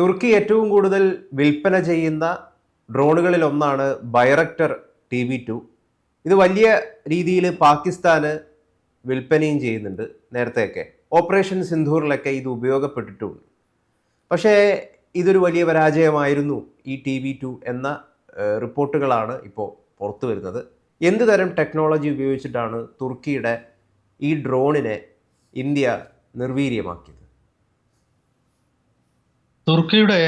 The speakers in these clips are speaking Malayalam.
തുർക്കി ഏറ്റവും കൂടുതൽ വിൽപ്പന ചെയ്യുന്ന ഡ്രോണുകളിൽ ഒന്നാണ് ബൈറക്ടർ ടി വി ടു. ഇത് വലിയ രീതിയിൽ പാകിസ്ഥാന് വിൽപ്പനയും ചെയ്യുന്നുണ്ട് നേരത്തെയൊക്കെ. ഓപ്പറേഷൻ സിന്ധൂറിലൊക്കെ ഇത് ഉപയോഗപ്പെട്ടിട്ടുണ്ട്. പക്ഷേ ഇതൊരു വലിയ പരാജയമായിരുന്നു ഈ ടി വി ടു എന്ന റിപ്പോർട്ടുകളാണ് ഇപ്പോൾ പുറത്തു വരുന്നത്. എന്ത് തരം ടെക്നോളജി ഉപയോഗിച്ചിട്ടാണ് തുർക്കിയുടെ ഈ ഡ്രോണിനെ ഇന്ത്യ നിർവീര്യമാക്കിയത്? തുർക്കിയുടെ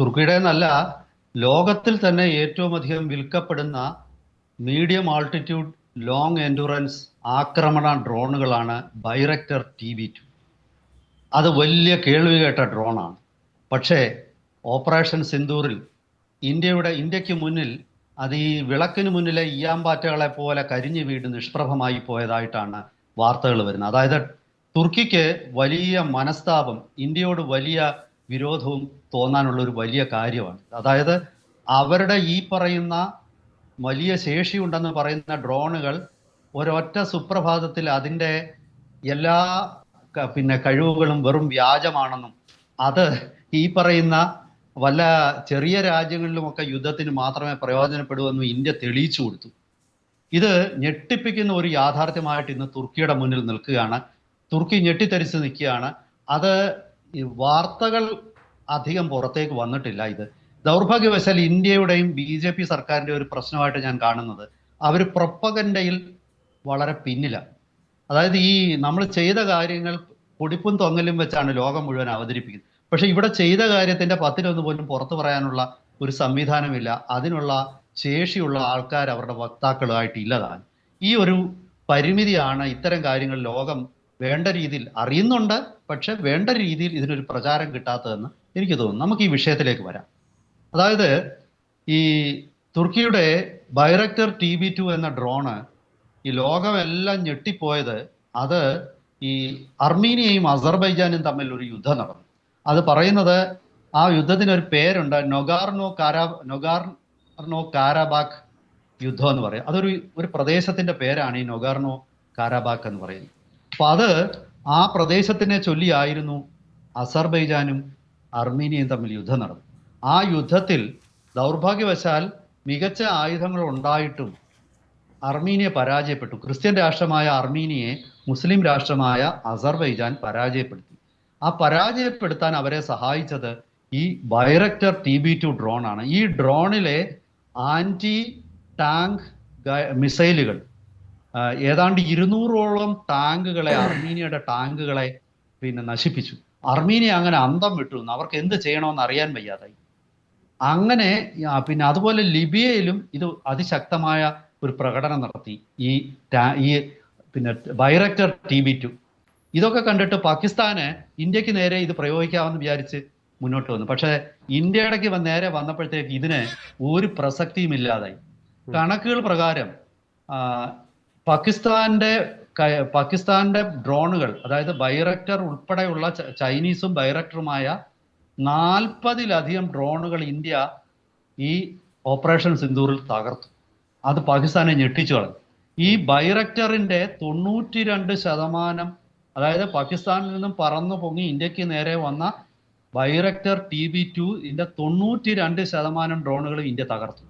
തുർക്കിയുടെ എന്നല്ല ലോകത്തിൽ തന്നെ ഏറ്റവും അധികം വിൽക്കപ്പെടുന്ന മീഡിയം ആൾട്ടിറ്റ്യൂഡ് ലോങ് എൻഡുറൻസ് ആക്രമണ ഡ്രോണുകളാണ് ബൈറക്ടർ ടി വി ടു. അത് വലിയ കേൾവി കേട്ട ഡ്രോണാണ്. പക്ഷേ ഓപ്പറേഷൻ സിന്ദൂറിൽ ഇന്ത്യയുടെ ഇന്ത്യയ്ക്ക് മുന്നിൽ അത് ഈ വിളക്കിന് മുന്നിലെ ഇയാമ്പാറ്റകളെ പോലെ കരിഞ്ഞു വീട് നിഷ്പ്രഭമായി പോയതായിട്ടാണ് വാർത്തകൾ വരുന്നത്. അതായത് തുർക്കിക്ക് വലിയ മനസ്താപം ഇന്ത്യയോട് വലിയ വിരോധവും തോന്നാനുള്ള ഒരു വലിയ കാര്യമാണ്. അതായത് അവരുടെ ഈ പറയുന്ന വലിയ ശേഷി ഉണ്ടെന്ന് പറയുന്ന ഡ്രോണുകൾ ഒരൊറ്റ സുപ്രഭാതത്തിൽ അതിന്റെ എല്ലാ പിന്നെ കഴിവുകളും വെറും വ്യാജമാണെന്നും അത് ഈ പറയുന്ന വല്ല ചെറിയ രാജ്യങ്ങളിലുമൊക്കെ യുദ്ധത്തിന് മാത്രമേ പ്രയോജനപ്പെടൂവെന്നും ഇന്ത്യ തെളിയിച്ചു കൊടുത്തു. ഇത് ഞെട്ടിപ്പിക്കുന്ന ഒരു യാഥാർത്ഥ്യമായിട്ട് ഇന്ന് തുർക്കിയുടെ മുന്നിൽ നിൽക്കുകയാണ്. തുർക്കി ഞെട്ടിത്തരിച്ച് നിൽക്കുകയാണ്. അത് ഈ വാർത്തകൾ അധികം പുറത്തേക്ക് വന്നിട്ടില്ല ഇത്. ദൗർഭാഗ്യവശാൽ ഇന്ത്യയുടെയും ബി ജെ പി സർക്കാരിന്റെ ഒരു പ്രശ്നമായിട്ട് ഞാൻ കാണുന്നത് അവർ പ്രൊപ്പഗൻഡയിൽ വളരെ പിന്നിലാണ് അതായത് ഈ നമ്മൾ ചെയ്ത കാര്യങ്ങൾ പൊടിപ്പും തൊങ്ങലും വെച്ചാണ് ലോകം മുഴുവൻ അവതരിപ്പിക്കുന്നത്. പക്ഷേ ഇവിടെ ചെയ്ത കാര്യത്തിന്റെ പത്തിലൊന്ന് പോലും പുറത്തു പറയാനുള്ള ഒരു സംവിധാനമില്ല. അതിനുള്ള ശേഷിയുള്ള ആൾക്കാർ അവരുടെ വക്താക്കളുമായിട്ട് ഇല്ലതാണ് ഈ ഒരു പരിമിതിയാണ് ഇത്തരം കാര്യങ്ങൾ ലോകം വേണ്ട രീതിയിൽ അറിയുന്നുണ്ട് പക്ഷെ വേണ്ട രീതിയിൽ ഇതിനൊരു പ്രചാരം കിട്ടാത്തതെന്ന് എനിക്ക് തോന്നുന്നു. നമുക്ക് ഈ വിഷയത്തിലേക്ക് വരാം. അതായത് ഈ തുർക്കിയുടെ ബൈറക്ടർ ടി ബി ടു എന്ന ഡ്രോണ് ഈ ലോകമെല്ലാം ഞെട്ടിപ്പോയത് അത് ഈ അർമീനിയയും അസർബൈജാനും തമ്മിൽ ഒരു യുദ്ധം നടന്നു. അത് പറയുന്നത് ആ യുദ്ധത്തിന് ഒരു പേരുണ്ട് നൊഗാർനോ കാരാ നൊഗാർനോ കാരാബാക്ക് യുദ്ധം എന്ന് പറയും. അതൊരു ഒരു പ്രദേശത്തിന്റെ പേരാണ് ഈ നൊഗാർനോ കാരാബാക്ക് എന്ന് പറയുന്നത്. അപ്പൊ അത് ആ പ്രദേശത്തിനെ ചൊല്ലിയായിരുന്നു അസർബൈജാനും അർമീനിയയും തമ്മിൽ യുദ്ധം നടന്നു ആ യുദ്ധത്തിൽ ദൗർഭാഗ്യവശാൽ മികച്ച ആയുധങ്ങൾ ഉണ്ടായിട്ടും അർമീനിയ പരാജയപ്പെട്ടു. ക്രിസ്ത്യൻ രാഷ്ട്രമായ അർമീനിയെ മുസ്ലിം രാഷ്ട്രമായ അസർബൈജാൻ പരാജയപ്പെടുത്തി. ആ പരാജയപ്പെടുത്താൻ അവരെ സഹായിച്ചത് ഈ Bayraktar T B two drone ആണ് ഈ ഡ്രോണിലെ ആന്റി ടാങ്ക് മിസൈലുകൾ ഏതാണ്ട് ഇരുന്നൂറോളം ടാങ്കുകളെ അർമീനിയയുടെ ടാങ്കുകളെ പിന്നെ നശിപ്പിച്ചു. അർമീനിയ അങ്ങനെ അന്തം വിട്ടു അവർക്ക് എന്ത് ചെയ്യണമെന്ന് അറിയാൻ വയ്യാതായി. അങ്ങനെ പിന്നെ അതുപോലെ ലിബിയയിലും ഇത് അതിശക്തമായ ഒരു പ്രകടനം നടത്തി. ഈ ഈ പിന്നെ ബൈറക്ടർ ടി ബി ടു. ഇതൊക്കെ കണ്ടിട്ട് പാകിസ്ഥാന് ഇന്ത്യയ്ക്ക് നേരെ ഇത് പ്രയോഗിക്കാമെന്ന് വിചാരിച്ച് മുന്നോട്ട് വന്നു. പക്ഷേ ഇന്ത്യയുടെക്ക് നേരെ വന്നപ്പോഴത്തേക്ക് ഇതിന് ഒരു പ്രസക്തിയും ഇല്ലാതായി. കണക്കുകൾ പ്രകാരം പാകിസ്ഥാന്റെ പാകിസ്ഥാന്റെ ഡ്രോണുകൾ അതായത് ബൈറക്ടർ ഉൾപ്പെടെയുള്ള ചൈനീസും ബൈറക്ടറുമായ നാൽപ്പതിലധികം ഡ്രോണുകൾ ഇന്ത്യ ഈ ഓപ്പറേഷൻ സിന്ദൂറിൽ തകർത്തു. അത് പാകിസ്ഥാനെ ഞെട്ടിച്ചു കളഞ്ഞു. ഈ ബൈറക്ടറിന്റെ തൊണ്ണൂറ്റി രണ്ട് ശതമാനം അതായത് പാകിസ്ഥാനിൽ നിന്നും പറന്നു പൊങ്ങി ഇന്ത്യയ്ക്ക് നേരെ വന്ന ബൈറക്ടർ ടി ബി ടു ഇതിന്റെ തൊണ്ണൂറ്റി രണ്ട് ശതമാനം ഡ്രോണുകളും ഇന്ത്യ തകർത്തു.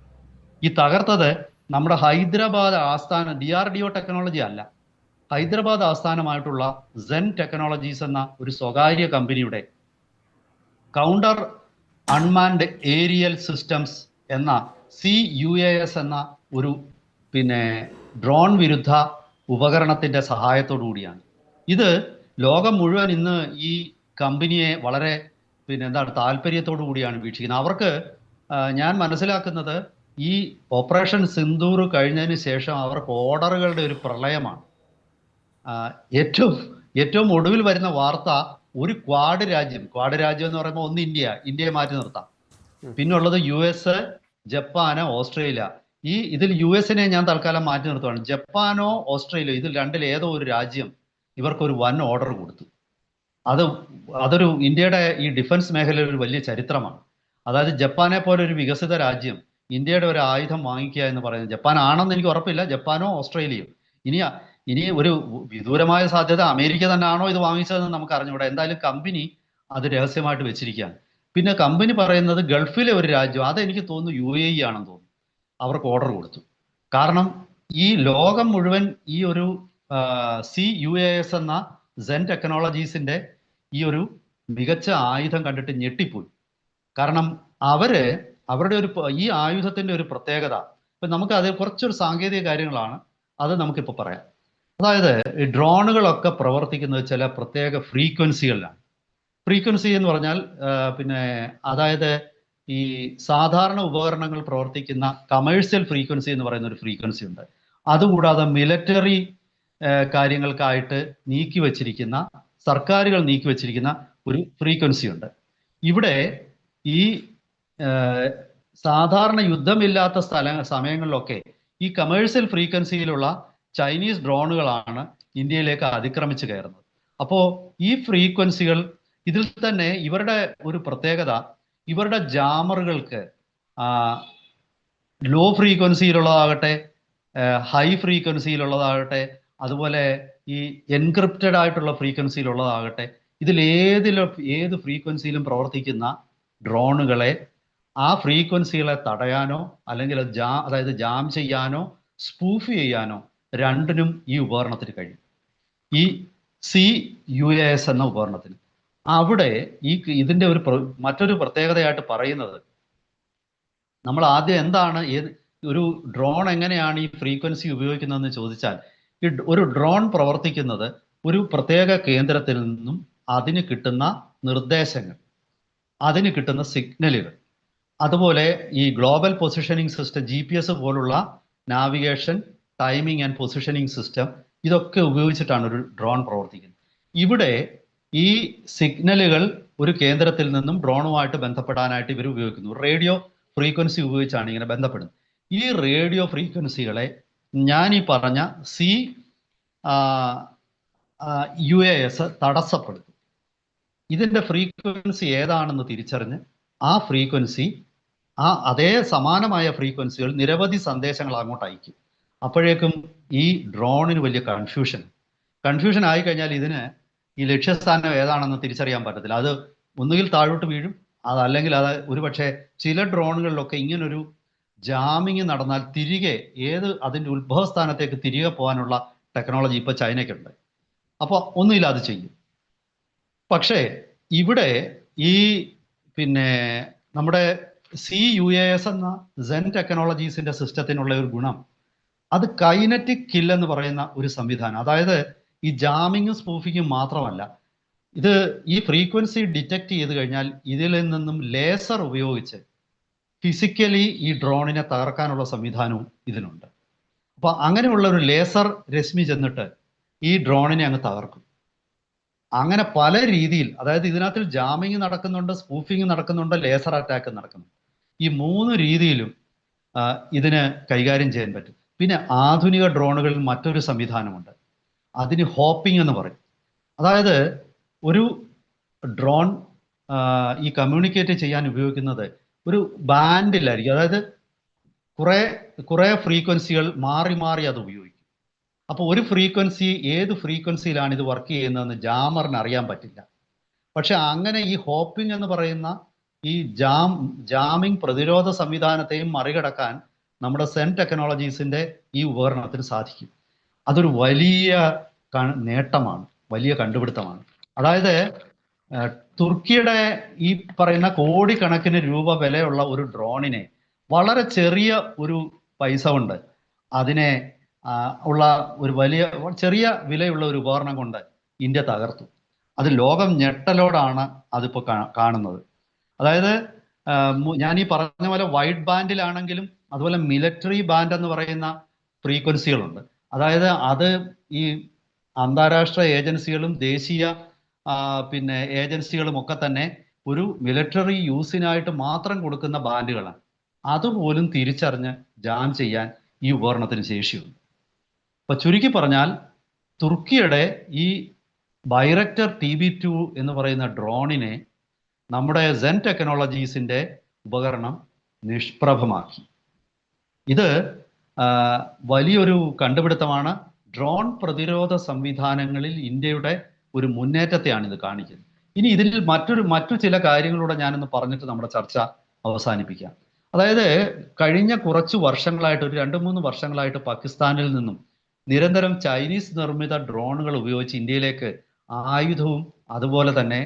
ഈ തകർത്തത് നമ്മുടെ ഹൈദരാബാദ് ആസ്ഥാന D R D O technology അല്ല. ഹൈദരാബാദ് ആസ്ഥാനമായിട്ടുള്ള സെൻ ടെക്നോളജീസ് എന്ന ഒരു സ്വകാര്യ കമ്പനിയുടെ കൗണ്ടർ അൺമാൻഡ് ഏരിയൽ സിസ്റ്റംസ് എന്ന സി യു എ എസ് എന്ന ഒരു പിന്നെ ഡ്രോൺ വിരുദ്ധ ഉപകരണത്തിന്റെ സഹായത്തോടു കൂടിയാണ്. ഇത് ലോകം മുഴുവൻ ഇന്ന് ഈ കമ്പനിയെ വളരെ പിന്നെ എന്താണ് താല്പര്യത്തോടു കൂടിയാണ് വീക്ഷിക്കുന്നത്. അവർക്ക് ഞാൻ മനസ്സിലാക്കുന്നത് ഈ ഓപ്പറേഷൻ സിന്ദൂർ കഴിഞ്ഞതിന് ശേഷം അവർക്ക് ഓർഡറുകളുടെ ഒരു പ്രളയമാണ്. ഏറ്റവും ഏറ്റവും ഒടുവിൽ വരുന്ന വാർത്ത ഒരു ക്വാഡ് രാജ്യം ക്വാഡ് രാജ്യം എന്ന് പറയുമ്പോൾ ഒന്ന് ഇന്ത്യ ഇന്ത്യയെ മാറ്റി നിർത്താം. പിന്നുള്ളത് യു എസ് ജപ്പാന് ഓസ്ട്രേലിയ. ഈ ഇതിൽ യു എസിനെ ഞാൻ തൽക്കാലം മാറ്റി നിർത്തുവാണ്. ജപ്പാനോ ഓസ്ട്രേലിയ ഇതിൽ രണ്ടിൽ ഏതോ ഒരു രാജ്യം ഇവർക്കൊരു വൻ ഓർഡർ കൊടുത്തു. അത് അതൊരു ഇന്ത്യയുടെ ഈ ഡിഫൻസ് മേഖലയിൽ ഒരു വലിയ ചരിത്രമാണ്. അതായത് ജപ്പാനെ പോലെ ഒരു വികസിത രാജ്യം ഇന്ത്യയുടെ ഒരു ആയുധം വാങ്ങിക്കുക എന്ന് പറയുന്നത് ജപ്പാൻ ആണെന്ന് എനിക്ക് ഉറപ്പില്ല. ജപ്പാനോ ഓസ്ട്രേലിയയോ. ഇനി ഇനി ഒരു വിദൂരമായ സാധ്യത അമേരിക്ക തന്നെ ആണോ ഇത് വാങ്ങിച്ചതെന്ന് നമുക്ക് അറിഞ്ഞുകൂടാ എന്തായാലും കമ്പനി അത് രഹസ്യമായിട്ട് വെച്ചിരിക്കുകയാണ്. പിന്നെ കമ്പനി പറയുന്നത് ഗൾഫിലെ ഒരു രാജ്യം അതെനിക്ക് തോന്നുന്നു യു എ ഇ ആണെന്ന് തോന്നുന്നു. അവർക്ക് ഓർഡർ കൊടുത്തു. കാരണം ഈ ലോകം മുഴുവൻ ഈ ഒരു സി യു എ എസ് എന്ന സെൻ ടെക്നോളജീസിന്റെ ഈ ഒരു മികച്ച ആയുധം കണ്ടിട്ട് ഞെട്ടിപ്പോയി. കാരണം അവർ അവരുടെ ഒരു ഈ ആയുധത്തിന്റെ ഒരു പ്രത്യേകത. ഇപ്പൊ നമുക്ക് അതിൽ കുറച്ചൊരു സാങ്കേതിക കാര്യങ്ങളാണ്. അത് നമുക്കിപ്പോൾ പറയാം. അതായത് ഈ ഡ്രോണുകളൊക്കെ പ്രവർത്തിക്കുന്നത് ചില പ്രത്യേക ഫ്രീക്വൻസികളിലാണ്. ഫ്രീക്വൻസി എന്ന് പറഞ്ഞാൽ പിന്നെ അതായത് ഈ സാധാരണ ഉപകരണങ്ങൾ പ്രവർത്തിക്കുന്ന കമേഴ്സ്യൽ ഫ്രീക്വൻസി എന്ന് പറയുന്ന ഒരു ഫ്രീക്വൻസി ഉണ്ട്. അതുകൂടാതെ മിലിറ്ററി കാര്യങ്ങൾക്കായിട്ട് നീക്കി വച്ചിരിക്കുന്ന സർക്കാരുകൾ നീക്കി വച്ചിരിക്കുന്ന ഒരു ഫ്രീക്വൻസി ഉണ്ട്. ഇവിടെ ഈ സാധാരണ യുദ്ധമില്ലാത്ത സ്ഥല സമയങ്ങളിലൊക്കെ ഈ കമേഴ്സ്യൽ ഫ്രീക്വൻസിയിലുള്ള ചൈനീസ് ഡ്രോണുകളാണ് ഇന്ത്യയിലേക്ക് അതിക്രമിച്ചു കയറുന്നത്. അപ്പോൾ ഈ ഫ്രീക്വൻസികൾ ഇതിൽ തന്നെ ഇവരുടെ ഒരു പ്രത്യേകത ഇവരുടെ ജാമറുകൾക്ക് ലോ ഫ്രീക്വൻസിയിലുള്ളതാകട്ടെ ഹൈ ഫ്രീക്വൻസിയിലുള്ളതാകട്ടെ അതുപോലെ ഈ എൻക്രിപ്റ്റഡ് ആയിട്ടുള്ള ഫ്രീക്വൻസിയിലുള്ളതാകട്ടെ ഇതിൽ ഏതിലും ഏത് ഫ്രീക്വൻസിയിലും പ്രവർത്തിക്കുന്ന ഡ്രോണുകളെ ആ ഫ്രീക്വൻസികളെ തടയാനോ അല്ലെങ്കിൽ ജാ അതായത് ജാം ചെയ്യാനോ സ്പൂഫ് ചെയ്യാനോ രണ്ടിനും ഈ ഉപകരണത്തിന് കഴിയും. ഈ സി യു എ എസ് എന്ന ഉപകരണത്തിന്. അവിടെ ഈ ഇതിന്റെ ഒരു മറ്റൊരു പ്രത്യേകതയായിട്ട് പറയുന്നത് നമ്മൾ ആദ്യം എന്താണ് ഏത് ഒരു ഡ്രോൺ എങ്ങനെയാണ് ഈ ഫ്രീക്വൻസി ഉപയോഗിക്കുന്നതെന്ന് ചോദിച്ചാൽ ഈ ഒരു ഡ്രോൺ പ്രവർത്തിക്കുന്നത് ഒരു പ്രത്യേക കേന്ദ്രത്തിൽ നിന്നും അതിന് കിട്ടുന്ന നിർദ്ദേശങ്ങൾ അതിന് കിട്ടുന്ന സിഗ്നലുകൾ. അതുപോലെ ഈ global positioning system G P S പോലുള്ള navigation timing and positioning system ഇതൊക്കെ ഉപയോഗിച്ചിട്ടാണ് ഒരു ഡ്രോൺ പ്രവർത്തിക്കുന്നത്. ഇവിടെ ഈ സിഗ്നലുകൾ ഒരു കേന്ദ്രത്തിൽ നിന്നും ഡ്രോണുമായിട്ട് ബന്ധപ്പെടാനായിട്ട് ഇവർ ഉപയോഗിക്കുന്നു. റേഡിയോ ഫ്രീക്വൻസി ഉപയോഗിച്ചാണ് ഇങ്ങനെ ബന്ധപ്പെടുന്നത്. ഈ റേഡിയോ ഫ്രീക്വൻസികളെ ഞാൻ ഈ പറഞ്ഞ സി യു എ എസ് തടസ്സപ്പെടുത്തും. ഇതിന്റെ ഫ്രീക്വൻസി ഏതാണെന്ന് തിരിച്ചറിഞ്ഞ് ആ ഫ്രീക്വൻസി ആ അതേ സമാനമായ ഫ്രീക്വൻസികൾ നിരവധി സന്ദേശങ്ങൾ അങ്ങോട്ട് അയക്കും. അപ്പോഴേക്കും ഈ ഡ്രോണിന് വലിയ കൺഫ്യൂഷൻ കൺഫ്യൂഷൻ ആയി കഴിഞ്ഞാൽ ഇതിന് ഈ ലക്ഷ്യസ്ഥാനം ഏതാണെന്ന് തിരിച്ചറിയാൻ പറ്റത്തില്ല. അത് ഒന്നുകിൽ താഴോട്ട് വീഴും അതല്ലെങ്കിൽ അത് ഒരുപക്ഷെ ചില ഡ്രോണുകളിലൊക്കെ ഇങ്ങനൊരു ജാമിങ് നടന്നാൽ തിരികെ ഏത് അതിന്റെ ഉത്ഭവസ്ഥാനത്തേക്ക് തിരികെ പോകാനുള്ള ടെക്നോളജി ഇപ്പോൾ ചൈനയ്ക്കുണ്ട്. അപ്പോൾ ഒന്നുമില്ല അത് ചെയ്യും. പക്ഷേ ഇവിടെ ഈ പിന്നെ നമ്മുടെ സി യു എ എസ് എന്ന സെൻ ടെക്നോളജീസിന്റെ സിസ്റ്റത്തിനുള്ള ഒരു ഗുണം അത് കൈനറ്റിക് കിൽ എന്ന് പറയുന്ന ഒരു സംവിധാനം. അതായത് ഈ ജാമിങ്ങും സ്പൂഫിങ്ങും മാത്രമല്ല ഇത് ഈ ഫ്രീക്വൻസി ഡിറ്റക്ട് ചെയ്ത് കഴിഞ്ഞാൽ ഇതിൽ നിന്നും ലേസർ ഉപയോഗിച്ച് ഫിസിക്കലി ഈ ഡ്രോണിനെ തകർക്കാനുള്ള സംവിധാനവും ഇതിനുണ്ട് അപ്പൊ അങ്ങനെയുള്ള ഒരു ലേസർ രശ്മി ചെന്നിട്ട് ഈ ഡ്രോണിനെ അങ്ങ് തകർക്കും. അങ്ങനെ പല രീതിയിൽ അതായത് ഇതിനകത്ത് ജാമിങ് നടക്കുന്നുണ്ട് സ്പൂഫിങ് നടക്കുന്നുണ്ട് ലേസർ അറ്റാക്ക് നടക്കുന്നുണ്ട്. ഈ മൂന്ന് രീതിയിലും ഇതിനെ കൈകാര്യം ചെയ്യാൻ പറ്റും. പിന്നെ ആധുനിക ഡ്രോണുകളിൽ മറ്റൊരു സംവിധാനമുണ്ട്. അതിന് ഹോപ്പിംഗ് എന്ന് പറയും. അതായത് ഒരു ഡ്രോൺ ഈ കമ്മ്യൂണിക്കേറ്റ് ചെയ്യാൻ ഉപയോഗിക്കുന്നത് ഒരു ബാൻഡിലായിരിക്കും. അതായത് കുറേ കുറേ ഫ്രീക്വൻസികൾ മാറി മാറി അത് ഉപയോഗിക്കും. അപ്പോൾ ഒരു ഫ്രീക്വൻസി ഏത് ഫ്രീക്വൻസിയിലാണ് ഇത് വർക്ക് ചെയ്യുന്നതെന്ന് ജാമറിന് അറിയാൻ പറ്റില്ല. പക്ഷെ അങ്ങനെ ഈ ഹോപ്പിംഗ് എന്ന് പറയുന്ന ഈ ജാം ജാമിംഗ് പ്രതിരോധ സംവിധാനത്തെയും മറികടക്കാൻ നമ്മുടെ സെൻ ടെക്നോളജീസിന്റെ ഈ ഉപകരണത്തിന് സാധിക്കും. അതൊരു വലിയ നേട്ടമാണ് വലിയ കണ്ടുപിടുത്തമാണ്. അതായത് തുർക്കിയുടെ ഈ പറയുന്ന കോടിക്കണക്കിന് രൂപ വിലയുള്ള ഒരു ഡ്രോണിനെ വളരെ ചെറിയ ഒരു പൈസ കൊണ്ട് അതിനെ ഉള്ള ഒരു വലിയ ചെറിയ വിലയുള്ള ഒരു ഉപകരണം കൊണ്ട് ഇന്ത്യ തകർത്തു. അത് ലോകം ഞെട്ടലോടാണ് അതിപ്പോൾ കാണുന്നത്. അതായത് ഞാൻ ഈ പറഞ്ഞ പോലെ വൈഡ് ബാൻഡിലാണെങ്കിലും അതുപോലെ മിലിറ്ററി ബാൻഡ് എന്ന് പറയുന്ന ഫ്രീക്വൻസികളുണ്ട്. അതായത് അത് ഈ അന്താരാഷ്ട്ര ഏജൻസികളും ദേശീയ പിന്നെ ഏജൻസികളും ഒക്കെ തന്നെ ഒരു മിലിറ്ററി യൂസിനായിട്ട് മാത്രം കൊടുക്കുന്ന ബാൻഡുകളാണ്. അതുപോലും തിരിച്ചറിഞ്ഞ് ജാം ചെയ്യാൻ ഈ ഉപകരണത്തിന് ശേഷിയുണ്ട്. അപ്പൊ ചുരുക്കി പറഞ്ഞാൽ തുർക്കിയുടെ ഈ ബൈറക്ടർ ടി ബി ടു എന്ന് പറയുന്ന ഡ്രോണിനെ നമ്മുടെ സെൻ ടെക്നോളജീസിന്റെ ഉപകരണം നിഷ്പ്രഭമാക്കി. ഇത് വലിയൊരു കണ്ടുപിടുത്തമാണ്. ഡ്രോൺ പ്രതിരോധ സംവിധാനങ്ങളിൽ ഇന്ത്യയുടെ ഒരു മുന്നേറ്റത്തെയാണ് ഇത് കാണിക്കുന്നത്. ഇനി ഇതിൽ മറ്റൊരു മറ്റു ചില കാര്യങ്ങളൂടെ ഞാനൊന്ന് പറഞ്ഞിട്ട് നമ്മുടെ ചർച്ച അവസാനിപ്പിക്കാം. അതായത് കഴിഞ്ഞ കുറച്ച് വർഷങ്ങളായിട്ട് ഒരു രണ്ട് മൂന്ന് വർഷങ്ങളായിട്ട് പാകിസ്ഥാനിൽ നിന്നും നിരന്തരം ചൈനീസ് നിർമ്മിത ഡ്രോണുകൾ ഉപയോഗിച്ച് ഇന്ത്യയിലേക്ക് ആയുധവും അതുപോലെ തന്നെ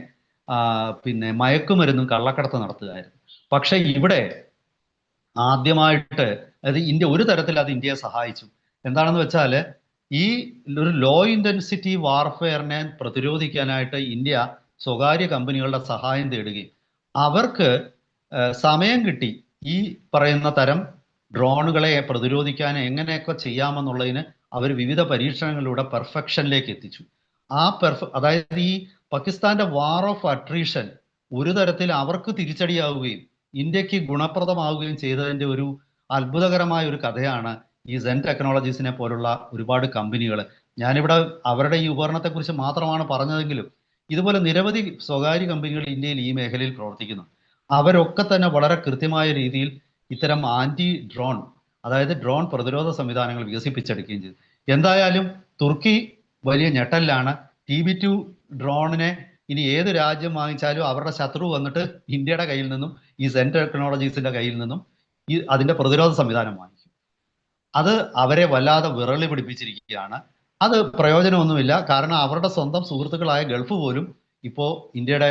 പിന്നെ മയക്കുമരുന്നും കള്ളക്കടത്ത് നടത്തുകയായിരുന്നു. പക്ഷെ ഇവിടെ ആദ്യമായിട്ട് അത് ഇന്ത്യ ഒരു തരത്തിൽ അത് ഇന്ത്യയെ സഹായിച്ചു. എന്താണെന്ന് വെച്ചാൽ ഈ ഒരു ലോ ഇന്റൻസിറ്റി വാർഫെയറിനെ പ്രതിരോധിക്കാനായിട്ട് ഇന്ത്യ സ്വകാര്യ കമ്പനികളുടെ സഹായം തേടുകയും അവർക്ക് സമയം കിട്ടി ഈ പറയുന്ന തരം ഡ്രോണുകളെ പ്രതിരോധിക്കാൻ എങ്ങനെയൊക്കെ ചെയ്യാമെന്നുള്ളതിന് അവർ വിവിധ പരീക്ഷണങ്ങളിലൂടെ പെർഫെക്ഷനിലേക്ക് എത്തിച്ചു. ആ പെർഫ അതായത് ഈ പാകിസ്ഥാന്റെ വാർ ഓഫ് അട്രീഷൻ ഒരു തരത്തിൽ അവർക്ക് തിരിച്ചടിയാവുകയും ഇന്ത്യയ്ക്ക് ഗുണപ്രദമാവുകയും ചെയ്തതിന്റെ ഒരു അത്ഭുതകരമായ ഒരു കഥയാണ് ഈ സെൻ ടെക്നോളജീസിനെ പോലുള്ള ഒരുപാട് കമ്പനികൾ ഞാനിവിടെ അവരുടെ ഈ ഉപകരണത്തെക്കുറിച്ച് മാത്രമാണ് പറഞ്ഞതെങ്കിലും ഇതുപോലെ നിരവധി സ്വകാര്യ കമ്പനികൾ ഇന്ത്യയിൽ ഈ മേഖലയിൽ പ്രവർത്തിക്കുന്നു. അവരൊക്കെ തന്നെ വളരെ കൃത്യമായ രീതിയിൽ ഇത്തരം ആന്റി ഡ്രോൺ അതായത് ഡ്രോൺ പ്രതിരോധ സംവിധാനങ്ങൾ വികസിപ്പിച്ചെടുക്കുകയും ചെയ്തു. എന്തായാലും തുർക്കി വലിയ ഞെട്ടലിലാണ്. ടി ബി ടു ഡ്രോണിനെ ഇനി ഏത് രാജ്യം വാങ്ങിച്ചാലും അവരുടെ ശത്രു വന്നിട്ട് ഇന്ത്യയുടെ കയ്യിൽ നിന്നും ഈ സെൻ ടെക്നോളജീസിന്റെ കയ്യിൽ നിന്നും ഈ അതിന്റെ പ്രതിരോധ സംവിധാനം വാങ്ങിക്കും. അത് അവരെ വല്ലാതെ വിറളി പിടിപ്പിച്ചിരിക്കുകയാണ്. അത് പ്രയോജനമൊന്നുമില്ല. കാരണം അവരുടെ സ്വന്തം സുഹൃത്തുക്കളായ ഗൾഫ് പോലും ഇപ്പോൾ ഇന്ത്യയുടെ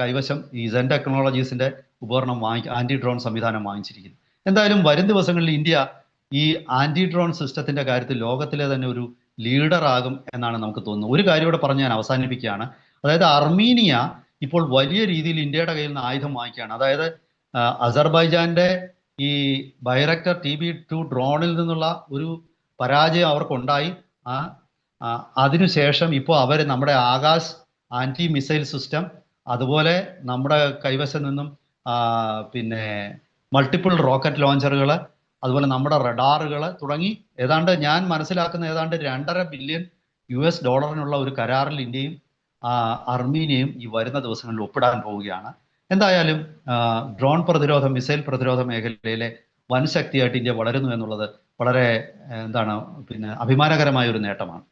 കൈവശം ഈ സെൻ ടെക്നോളജീസിന്റെ ഉപകരണം വാങ്ങി ആന്റി ഡ്രോൺ സംവിധാനം വാങ്ങിച്ചിരിക്കുന്നു. എന്തായാലും വരും ദിവസങ്ങളിൽ ഇന്ത്യ ഈ ആന്റി ഡ്രോൺ സിസ്റ്റത്തിന്റെ കാര്യത്തിൽ ലോകത്തിലെ തന്നെ ഒരു ലീഡർ ആകും എന്നാണ് നമുക്ക് തോന്നുന്നത്. ഒരു കാര്യം ഇവിടെ പറഞ്ഞ് ഞാൻ അവസാനിപ്പിക്കുകയാണ്. അതായത് അർമീനിയ ഇപ്പോൾ വലിയ രീതിയിൽ ഇന്ത്യയുടെ കയ്യിൽ നിന്ന് ആയുധം വാങ്ങിക്കുകയാണ്. അതായത് അസർബൈജാന്റെ ഈ ബൈറക്ടർ ടി ബി ടു ഡ്രോണിൽ നിന്നുള്ള ഒരു പരാജയം അവർക്കുണ്ടായി. ആ, അതിനുശേഷം ഇപ്പോൾ അവർ നമ്മുടെ ആകാശ് ആന്റി മിസൈൽ സിസ്റ്റം അതുപോലെ നമ്മുടെ കൈവശം നിന്നും പിന്നെ മൾട്ടിപ്പിൾ റോക്കറ്റ് ലോഞ്ചറുകൾ അതുപോലെ നമ്മുടെ റഡാറുകൾ തുടങ്ങി ഏതാണ്ട് ഞാൻ മനസ്സിലാക്കുന്ന ഏതാണ്ട് രണ്ടര ബില്യൺ യു എസ് ഡോളറിനുള്ള ഒരു കരാറിൽ ഇന്ത്യയും അർമീനിയയും ഈ വരുന്ന ദിവസങ്ങളിൽ ഒപ്പിടാൻ പോവുകയാണ്. എന്തായാലും ഡ്രോൺ പ്രതിരോധം മിസൈൽ പ്രതിരോധ മേഖലയിലെ വൻ ശക്തിയായിട്ട് ഇന്ത്യ വളരുന്നു എന്നുള്ളത് വളരെ എന്താണ് പിന്നെ അഭിമാനകരമായ ഒരു നേട്ടമാണ്.